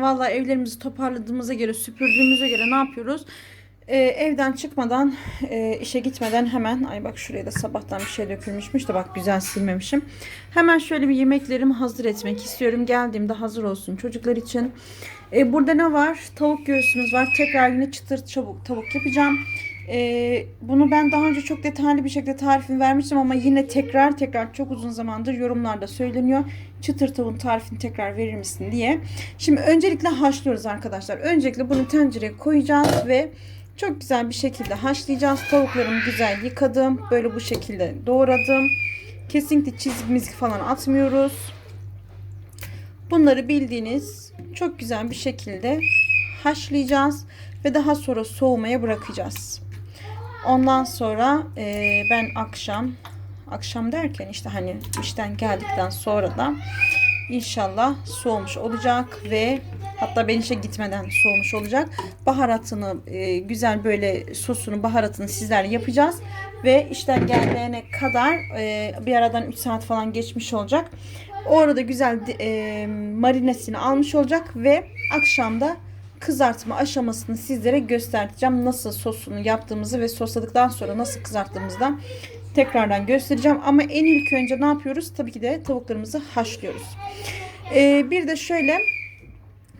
Valla evlerimizi toparladığımıza göre süpürdüğümüze göre ne yapıyoruz? Ee, evden çıkmadan e, işe gitmeden hemen ay bak şuraya da sabahtan bir şey dökülmüşmüş de bak güzel silmemişim. Hemen şöyle bir yemeklerimi hazır etmek istiyorum. Geldiğimde hazır olsun çocuklar için. Ee, burada ne var? Tavuk göğsümüz var. Tekrar yine çıtır çabuk tavuk yapacağım. Ee, bunu ben daha önce çok detaylı bir şekilde tarifini vermiştim ama yine tekrar tekrar çok uzun zamandır yorumlarda söyleniyor. Çıtır tavuğun tarifini tekrar verir misin diye. Şimdi öncelikle haşlıyoruz arkadaşlar. Öncelikle bunu tencereye koyacağız ve çok güzel bir şekilde haşlayacağız. Tavuklarımı güzel yıkadım. Böyle bu şekilde doğradım. Kesinlikle çizik mizik falan atmıyoruz. Bunları bildiğiniz çok güzel bir şekilde haşlayacağız ve daha sonra soğumaya bırakacağız. Ondan sonra e, ben akşam akşam derken işte hani işten geldikten sonra da inşallah soğumuş olacak ve hatta ben işe gitmeden soğumuş olacak. Baharatını e, güzel böyle sosunu baharatını sizlerle yapacağız ve işten gelene kadar e, bir aradan 3 saat falan geçmiş olacak. O arada güzel e, marinesini almış olacak ve akşamda kızartma aşamasını sizlere göstereceğim. Nasıl sosunu yaptığımızı ve sosladıktan sonra nasıl kızarttığımızı da tekrardan göstereceğim. Ama en ilk önce ne yapıyoruz? Tabii ki de tavuklarımızı haşlıyoruz. Ee, bir de şöyle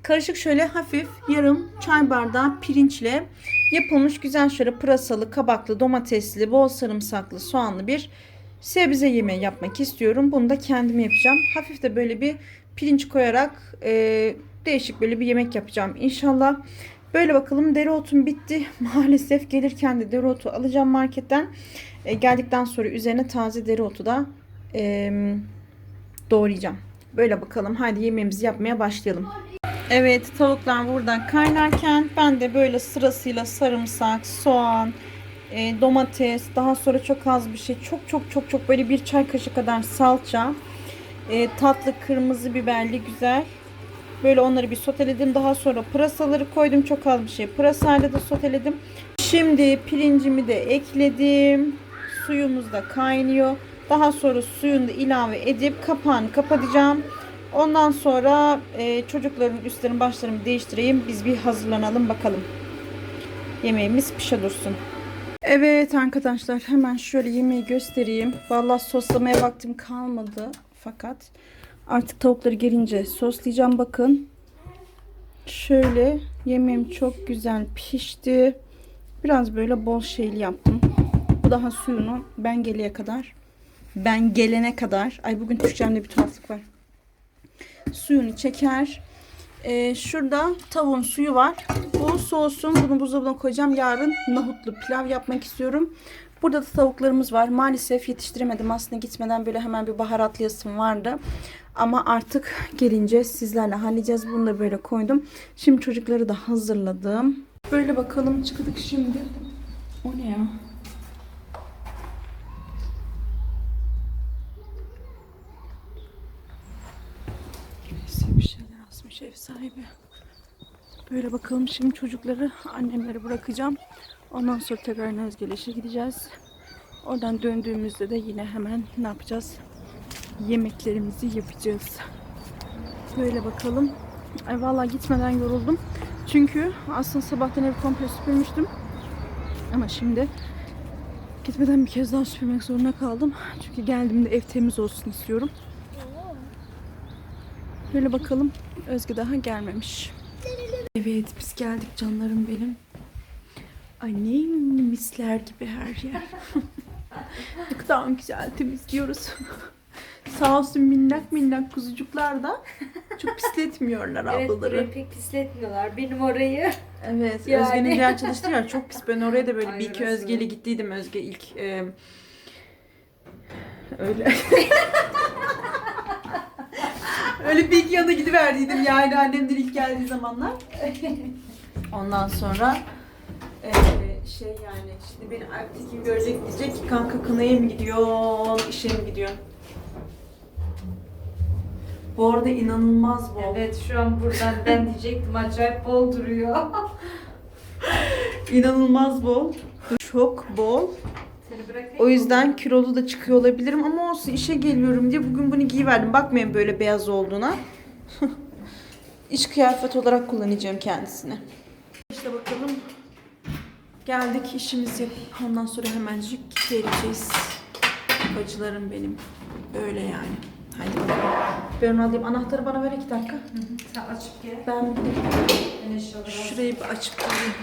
karışık şöyle hafif yarım çay bardağı pirinçle yapılmış güzel şöyle pırasalı, kabaklı, domatesli, bol sarımsaklı, soğanlı bir sebze yemeği yapmak istiyorum. Bunu da kendim yapacağım. Hafif de böyle bir pirinç koyarak e, değişik böyle bir yemek yapacağım inşallah. Böyle bakalım dereotum bitti. Maalesef gelirken de dereotu alacağım marketten. E, geldikten sonra üzerine taze dereotu da e, doğrayacağım. Böyle bakalım. Hadi yemeğimizi yapmaya başlayalım. Evet tavuklar burada kaynarken ben de böyle sırasıyla sarımsak, soğan, e, domates, daha sonra çok az bir şey, çok çok çok çok böyle bir çay kaşığı kadar salça, e, tatlı kırmızı biberli güzel. Böyle onları bir soteledim. Daha sonra pırasaları koydum. Çok az bir şey. Pırasayla da soteledim. Şimdi pirincimi de ekledim. Suyumuz da kaynıyor. Daha sonra suyunu da ilave edip kapağını kapatacağım. Ondan sonra e, çocukların üstlerini başlarını değiştireyim. Biz bir hazırlanalım bakalım. Yemeğimiz pişe dursun. Evet arkadaşlar hemen şöyle yemeği göstereyim. Vallahi soslamaya vaktim kalmadı. Fakat artık tavukları gelince soslayacağım. Bakın. Şöyle yemeğim çok güzel pişti. Biraz böyle bol şeyli yaptım. Bu daha suyunu ben geleye kadar ben gelene kadar ay bugün Türkçemde bir tuhaflık var. Suyunu çeker. Ee, şurada tavuğun suyu var. Bu soğusun. Bunu buzdolabına koyacağım. Yarın nohutlu pilav yapmak istiyorum. Burada da tavuklarımız var. Maalesef yetiştiremedim. Aslında gitmeden böyle hemen bir baharatlayasım vardı. Ama artık gelince sizlerle halledeceğiz. Bunu da böyle koydum. Şimdi çocukları da hazırladım. Böyle bakalım çıktık şimdi. O ne ya? Neyse bir şeyler asmış ev sahibi. Böyle bakalım şimdi çocukları annemlere bırakacağım. Ondan sonra tekrar Nezgeleş'e gideceğiz. Oradan döndüğümüzde de yine hemen ne yapacağız? Yemeklerimizi yapacağız. Böyle bakalım. Ay vallahi gitmeden yoruldum. Çünkü aslında sabahtan evi komple süpürmüştüm. Ama şimdi gitmeden bir kez daha süpürmek zorunda kaldım. Çünkü geldiğimde ev temiz olsun istiyorum. Böyle bakalım. Özge daha gelmemiş. Evet biz geldik canlarım benim. Ay ne misler gibi her yer. ne kadar güzel temizliyoruz. Sağ olsun minnak minnak kuzucuklar da çok pisletmiyorlar Evet ablaları. burayı pek pisletmiyorlar. Benim orayı. Evet, Yani. Özge'nin diğer çalıştığı yer çok pis. Ben oraya da böyle bir Aynen iki. Özge'yle gittiydim. Özge ilk e, öyle. öyle bir iki yana gidiverdiydim yani annemden ilk geldiği zamanlar. Ondan sonra e, şey yani şimdi beni ertesi gün görecek diyecek ki kanka kınaya mı gidiyor, işe mi gidiyor? Bu arada inanılmaz bol. Evet şu an buradan ben diyecektim acayip bol duruyor. İnanılmaz bol. Çok bol. Seni bırakayım O yüzden kilolu da çıkıyor olabilirim ama olsun işe geliyorum diye bugün bunu giyiverdim. Bakmayın böyle beyaz olduğuna. iç kıyafet olarak kullanacağım kendisini. İşte bakalım. Geldik işimizi. Ondan sonra hemencik geleceğiz. Bacılarım benim. Öyle yani. Bakalım. Ben onu alayım. Anahtarı bana ver iki dakika. Sen açıp gel. Ben Ben eşyaları şurayı bir açıp alayım.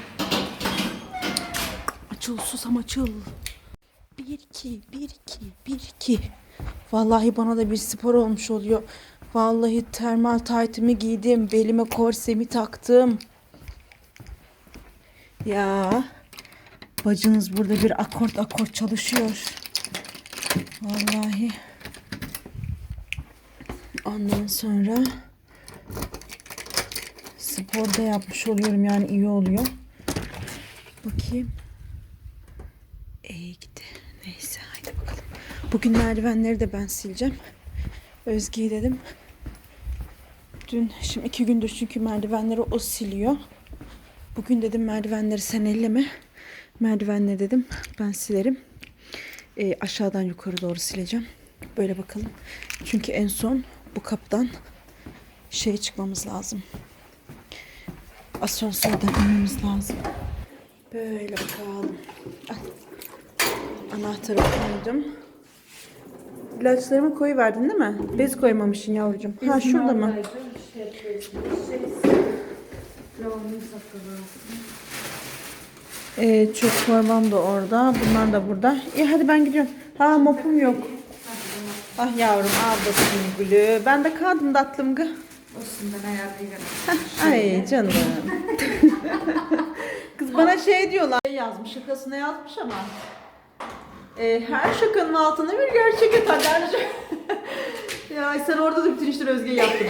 Açıl susam açıl. Bir iki, bir iki, bir iki. Vallahi bana da bir spor olmuş oluyor. Vallahi termal taytımı giydim. Belime korsemi taktım. Ya. Bacınız burada bir akort akort çalışıyor. Vallahi. Ondan sonra spor da yapmış oluyorum yani iyi oluyor. Bakayım. İyi gitti. Neyse haydi bakalım. Bugün merdivenleri de ben sileceğim. Özge'ye dedim. Dün şimdi iki gündür çünkü merdivenleri o siliyor. Bugün dedim merdivenleri sen elleme. Merdivenleri dedim ben silerim. Ee, aşağıdan yukarı doğru sileceğim. Böyle bakalım. Çünkü en son bu kapıdan şey çıkmamız lazım. Asansörden inmemiz lazım. Böyle bakalım. Al. Anahtarı koydum. İlaçlarımı koyuverdin değil mi? Bez koymamışsın yavrucuğum. Ha şurada mı? Şey. Şey. Ee, çöp torbam da orada. Bunlar da burada. İyi hadi ben gidiyorum. Ha mopum yok. Ah yavrum ablasın gülü. Ben de kaldım tatlım gı. Olsun ben ayarlayacağım. Ay canım. Kız bana şey diyorlar. Yazmış şakasına yazmış ama. Ee, her şakanın altına bir gerçek yatar. ya sen orada da bütün işleri Özge yaptın.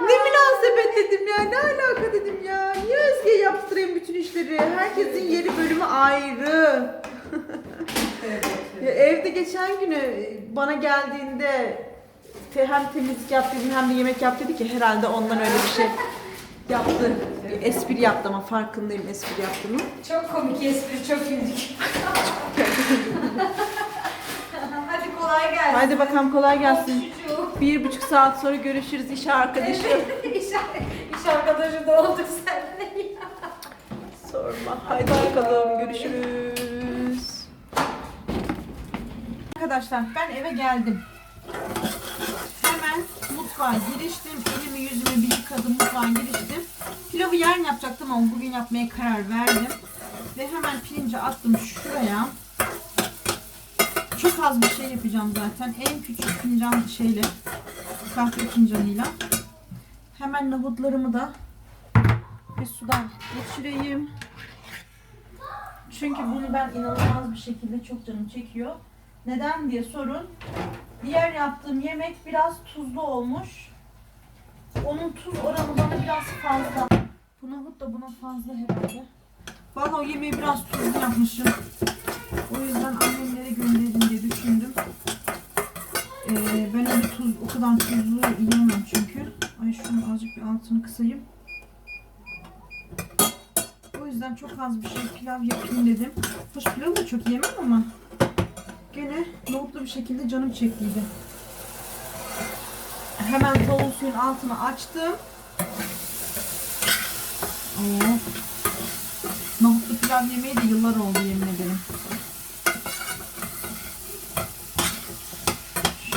ne münasebet dedim ya. Ne alaka dedim ya. Niye Özge'ye yaptırayım bütün işleri? Herkesin yeri bölümü ayrı. Ya evde geçen günü bana geldiğinde te- hem temizlik yap dedim hem de yemek yap dedi ki herhalde ondan öyle bir şey yaptı. Bir espri yaptı ama farkındayım espri yaptığını. Çok komik espri, çok güldük. Hadi kolay gelsin. Haydi bakalım kolay gelsin. Bir buçuk saat sonra görüşürüz iş arkadaşı. iş, iş arkadaşı da olduk seninle ya. Sorma. Haydi bakalım görüşürüz. Arkadaşlar ben eve geldim. Hemen mutfağa giriştim. Elimi yüzümü bir yıkadım mutfağa giriştim. Pilavı yarın yapacaktım ama bugün yapmaya karar verdim. Ve hemen pirinci attım şuraya. Çok az bir şey yapacağım zaten. En küçük fincan şeyle kahve fincanıyla. Hemen nohutlarımı da bir sudan geçireyim. Çünkü bunu ben inanılmaz bir şekilde çok canım çekiyor. Neden diye sorun. Diğer yaptığım yemek biraz tuzlu olmuş. Onun tuz oranı bana biraz fazla. Bu da buna fazla herhalde. Vallahi o yemeği biraz tuzlu yapmışım. O yüzden annemlere gönderin diye düşündüm. Ee, ben öyle tuz, o kadar tuzlu yiyemem çünkü. Ay şunu azıcık bir altını kısayım. O yüzden çok az bir şey pilav yapayım dedim. Hoş pilavı da çok yemem ama gene nohutlu bir şekilde canım çektiydi. Hemen tavuğun suyun altını açtım. Oo. Nohutlu pilav yemeği de yıllar oldu yemin ederim.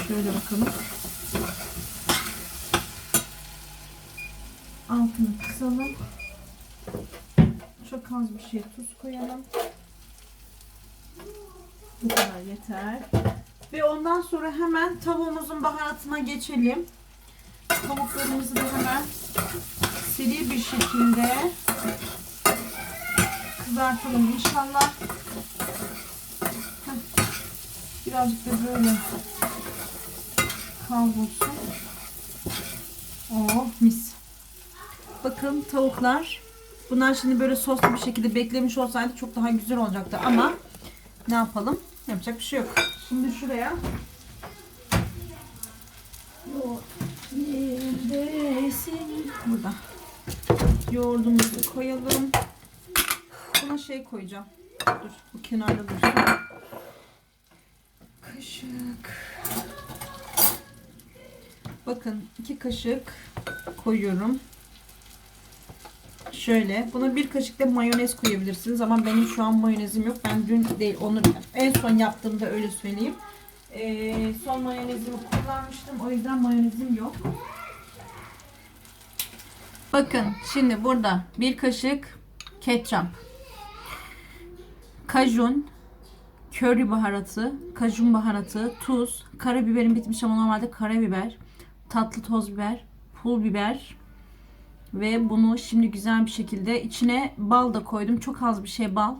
Şöyle bakalım. Altını kısalım. Çok az bir şey tuz koyalım. Bu kadar yeter. Ve ondan sonra hemen tavuğumuzun baharatına geçelim. Tavuklarımızı da hemen seri bir şekilde kızartalım inşallah. Birazcık da böyle kavrulsun. Oh mis. Bakın tavuklar. Bunlar şimdi böyle soslu bir şekilde beklemiş olsaydı çok daha güzel olacaktı ama ne yapalım? Yapacak bir şey yok. Şimdi şuraya? Burada. Yoğurdumuzu koyalım. Buna şey koyacağım. Dur bu kenarda dursun. Kaşık. Bakın iki kaşık koyuyorum. Şöyle. Buna bir kaşık da mayonez koyabilirsiniz ama benim şu an mayonezim yok. Ben dün değil onu en son yaptığımda öyle söyleyeyim. Ee, son mayonezimi kullanmıştım. O yüzden mayonezim yok. Bakın şimdi burada bir kaşık ketçap. Kajun, köri baharatı, kajun baharatı, tuz, karabiberim bitmiş ama normalde karabiber, tatlı toz biber, pul biber ve bunu şimdi güzel bir şekilde içine bal da koydum. Çok az bir şey bal.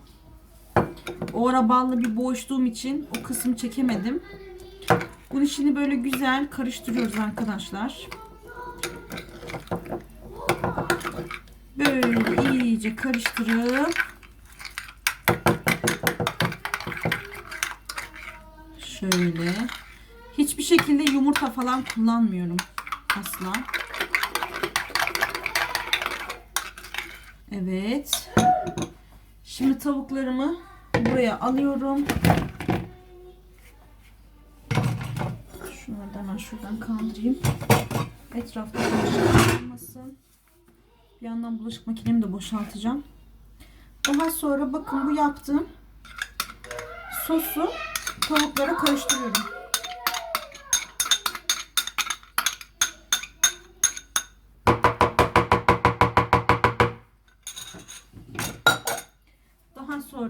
O ara balla bir boğuştuğum için o kısmı çekemedim. Bunu şimdi böyle güzel karıştırıyoruz arkadaşlar. Böyle iyice karıştırıp şöyle hiçbir şekilde yumurta falan kullanmıyorum asla. Evet. Şimdi tavuklarımı buraya alıyorum. Şunları hemen şuradan kaldırayım. Etrafta bulaşık olmasın. Bir yandan bulaşık makinemi de boşaltacağım. Daha sonra bakın bu yaptığım sosu tavuklara karıştırıyorum.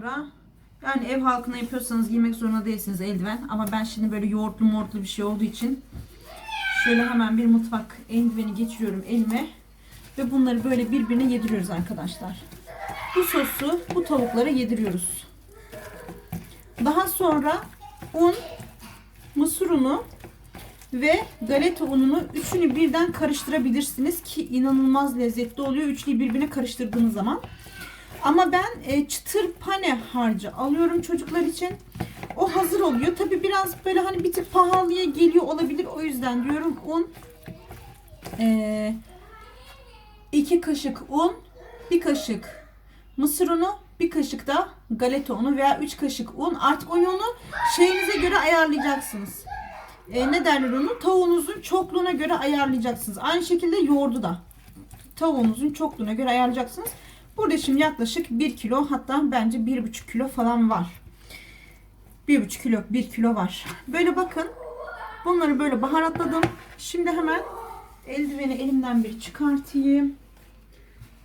Sonra yani ev halkına yapıyorsanız giymek zorunda değilsiniz eldiven. Ama ben şimdi böyle yoğurtlu mortlu bir şey olduğu için şöyle hemen bir mutfak eldiveni geçiriyorum elime. Ve bunları böyle birbirine yediriyoruz arkadaşlar. Bu sosu bu tavuklara yediriyoruz. Daha sonra un, mısır unu ve galeta ununu üçünü birden karıştırabilirsiniz ki inanılmaz lezzetli oluyor. Üçlüyü birbirine karıştırdığınız zaman. Ama ben e, çıtır pane harcı alıyorum çocuklar için. O hazır oluyor. Tabi biraz böyle hani bir tık pahalıya geliyor olabilir. O yüzden diyorum un e, iki kaşık un, bir kaşık mısır unu, bir kaşık da galeta unu veya 3 kaşık un. Artık o şeyinize göre ayarlayacaksınız. E, ne derler onu? Tavuğunuzun çokluğuna göre ayarlayacaksınız. Aynı şekilde yoğurdu da. Tavuğunuzun çokluğuna göre ayarlayacaksınız. Burada şimdi yaklaşık 1 kilo hatta bence 1,5 kilo falan var. 1,5 kilo 1 kilo var. Böyle bakın. Bunları böyle baharatladım. Şimdi hemen eldiveni elimden bir çıkartayım.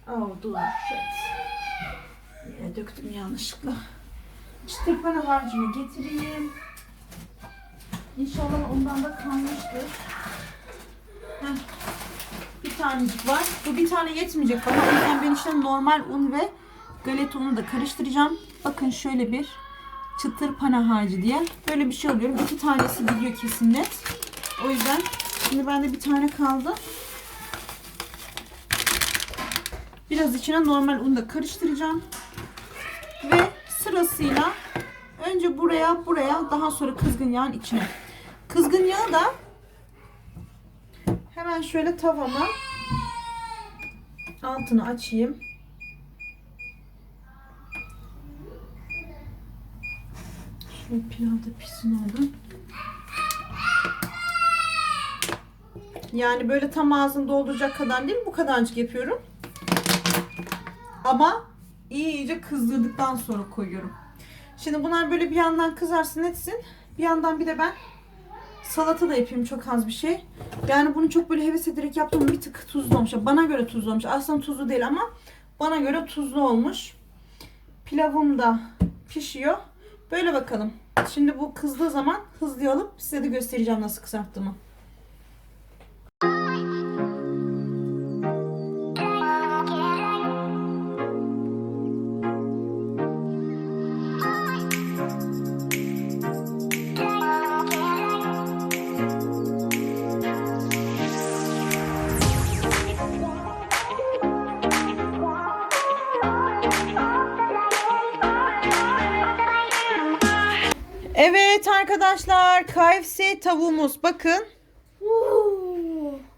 Oh dur. Yine döktüm yanlışlıkla. Çıtır pana harcımı getireyim. İnşallah ondan da kalmıştır. Heh. Bir tanecik var. Bu bir tane yetmeyecek bana. O yüzden ben işte normal un ve galeta unu da karıştıracağım. Bakın şöyle bir çıtır pana harcı diye. Böyle bir şey alıyorum. İki tanesi gidiyor kesin net. O yüzden şimdi bende bir tane kaldı. Biraz içine normal un da karıştıracağım. Ve sırasıyla önce buraya buraya daha sonra kızgın yağın içine. Kızgın yağı da hemen şöyle tavama altını açayım. Şöyle pilav da pişsin orada. Yani böyle tam ağzını dolduracak kadar değil bu kadarcık yapıyorum. Ama iyice kızdırdıktan sonra koyuyorum. Şimdi bunlar böyle bir yandan kızarsın etsin. Bir yandan bir de ben salata da yapayım çok az bir şey. Yani bunu çok böyle heves ederek yaptım bir tık tuzlu olmuş. Bana göre tuzlu olmuş. Aslında tuzlu değil ama bana göre tuzlu olmuş. Pilavım da pişiyor. Böyle bakalım. Şimdi bu kızdığı zaman hızlı alıp size de göstereceğim nasıl kızarttığımı. Arkadaşlar KFC tavuğumuz bakın.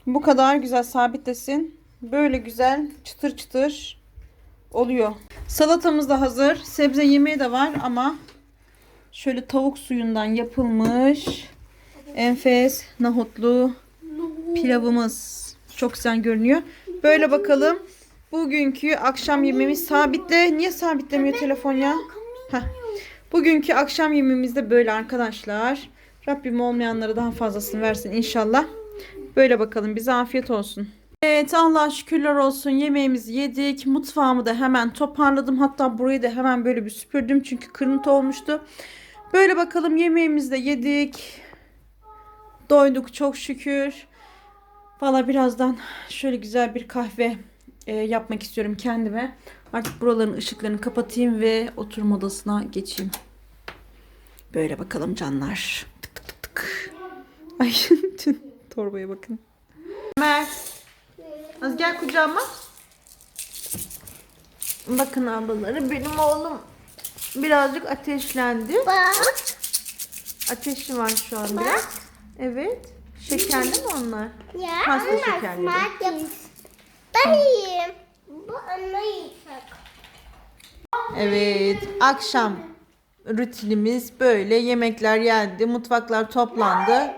Bu kadar güzel sabitlesin. Böyle güzel çıtır çıtır oluyor. Salatamız da hazır. Sebze yemeği de var ama şöyle tavuk suyundan yapılmış enfes nohutlu pilavımız. Çok güzel görünüyor. Böyle bakalım. Bugünkü akşam yemeğimiz sabitle. Niye sabitlemiyor telefon ya? Heh. Bugünkü akşam yemeğimiz de böyle arkadaşlar. Rabbim olmayanlara daha fazlasını versin inşallah. Böyle bakalım. Bize afiyet olsun. Evet Allah şükürler olsun yemeğimizi yedik. Mutfağımı da hemen toparladım. Hatta burayı da hemen böyle bir süpürdüm. Çünkü kırıntı olmuştu. Böyle bakalım yemeğimizi de yedik. Doyduk çok şükür. Valla birazdan şöyle güzel bir kahve e, yapmak istiyorum kendime. Artık buraların ışıklarını kapatayım ve oturma odasına geçeyim. Böyle bakalım canlar. Tık tık tık tık. Ay torbaya bakın. Ömer. Az gel kucağıma. Bakın ablaları benim oğlum birazcık ateşlendi. Bak. Ateşi var şu an biraz. Evet. Şekerli mi onlar? Ya Pasta smart yap- Ben yiyeyim. Bu anne yiyecek. Evet. Akşam rutinimiz böyle. Yemekler yendi. Mutfaklar toplandı.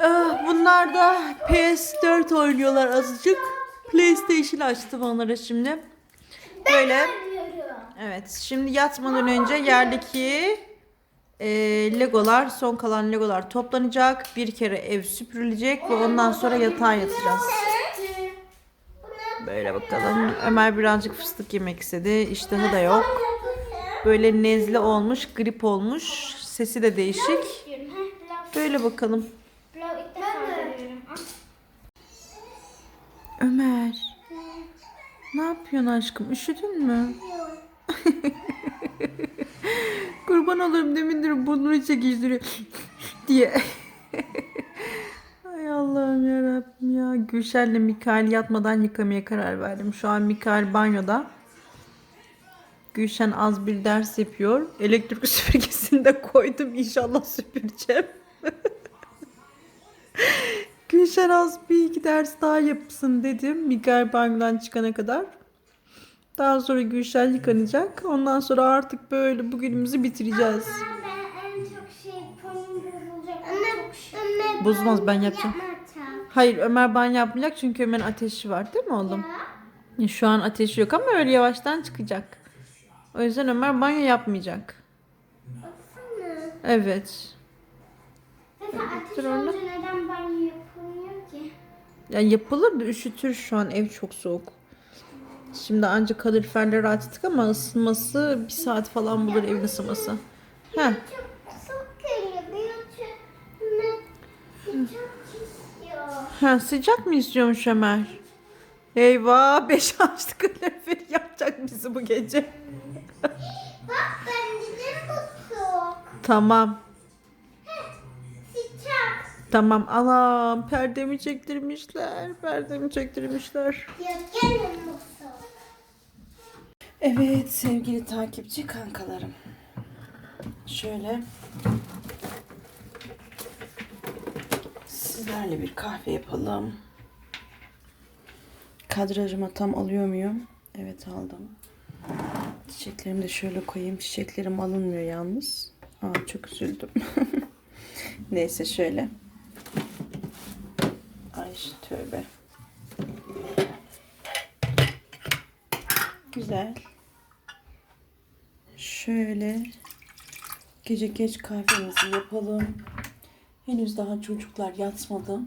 Ah, Bunlar da PS4 oynuyorlar azıcık. PlayStation açtım onlara şimdi. Böyle. Evet. Şimdi yatmadan önce yerdeki e, legolar, son kalan legolar toplanacak. Bir kere ev süpürülecek ve ondan sonra yatağa yatacağız. Böyle bakalım. Ömer birazcık fıstık yemek istedi. İştahı da yok. Böyle nezle olmuş, grip olmuş. Sesi de değişik. Böyle bakalım. Ömer. Ne yapıyorsun aşkım? Üşüdün mü? Kurban olurum demindir burnunu çekiştiriyor diye. Ay Allah'ım ya Rabbim ya. Gülşen'le Mikael yatmadan yıkamaya karar verdim. Şu an Mikael banyoda. Gülşen az bir ders yapıyor. Elektrik süpürgesini de koydum. İnşallah süpüreceğim. Gülşen az bir iki ders daha yapsın dedim. Mikael banyodan çıkana kadar. Daha sonra Gülşen yıkanacak. Ondan sonra artık böyle bugünümüzü bitireceğiz. Ben en çok şey konum bozulacak. Anne, Bozmaz, ben yapacağım. Hayır Ömer banyo yapmayacak çünkü Ömer'in ateşi var değil mi oğlum? Ya Şu an ateşi yok ama öyle yavaştan çıkacak. O yüzden Ömer banyo yapmayacak. Evet. Zaten ateş olunca neden banyo yapılmıyor ki? Ya yapılır da üşütür şu an ev çok soğuk. Şimdi ancak kaloriferleri açtık ama ısınması bir saat falan bulur evin ısınması. Heh. Ha, sıcak mı istiyormuş Ömer? Eyvah beş açtı kaloriferi yapacak bizi bu gece. Bak ben giderim bu soğuk. Tamam. Sıcak. Tamam anam perdemi çektirmişler. Perdemi çektirmişler. Ya gelin bu soğuk. Evet sevgili takipçi kankalarım. Şöyle sizlerle bir kahve yapalım. Kadrajıma tam alıyor muyum? Evet aldım. Çiçeklerimi de şöyle koyayım. Çiçeklerim alınmıyor yalnız. Aa çok üzüldüm. Neyse şöyle. Ay tövbe. Güzel. Şöyle gece geç kahvemizi yapalım. Henüz daha çocuklar yatmadı.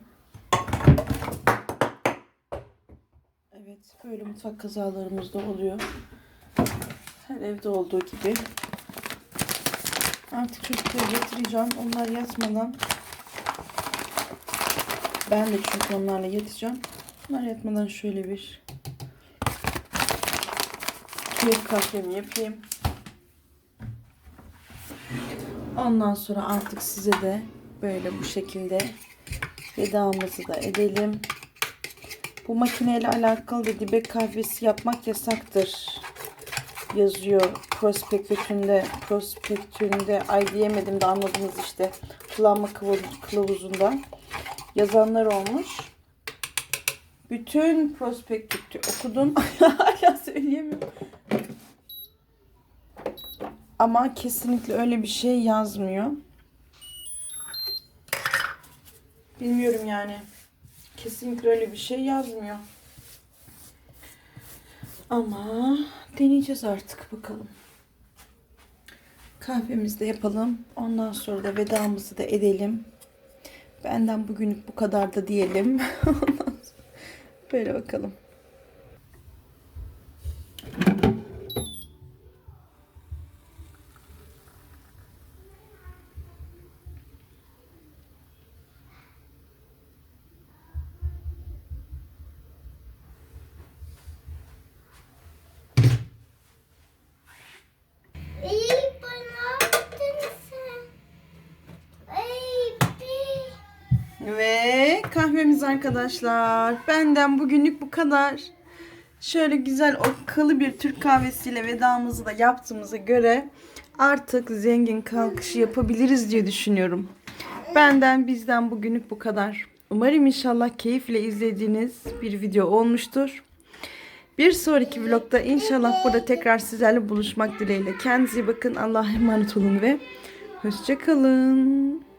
Evet, böyle mutfak kazalarımız da oluyor. Her evde olduğu gibi. Artık çocukları yatıracağım. Onlar yatmadan ben de çünkü onlarla yatacağım. Onlar yatmadan şöyle bir bir kahvemi yapayım. Ondan sonra artık size de böyle bu şekilde vedamızı da edelim. Bu makineyle alakalı da dibek kahvesi yapmak yasaktır. Yazıyor prospektünde, prospektünde ay diyemedim de anladınız işte kullanma kılavuz- kılavuzunda yazanlar olmuş. Bütün prospektü okudum. Hala söyleyemiyorum. Ama kesinlikle öyle bir şey yazmıyor. Bilmiyorum yani. Kesinlikle öyle bir şey yazmıyor. Ama deneyeceğiz artık bakalım. Kahvemizi de yapalım. Ondan sonra da vedamızı da edelim. Benden bugünlük bu kadar da diyelim. Böyle bakalım. İyi bana yaptın sen. Ay bir. Ve kahvemiz arkadaşlar. Benden bugünlük bu kadar. Şöyle güzel okkalı bir Türk kahvesiyle vedamızı da yaptığımıza göre artık zengin kalkışı yapabiliriz diye düşünüyorum. Benden bizden bugünlük bu kadar. Umarım inşallah keyifle izlediğiniz bir video olmuştur. Bir sonraki vlogda inşallah burada tekrar sizlerle buluşmak dileğiyle. Kendinize bakın. Allah'a emanet olun ve hoşçakalın.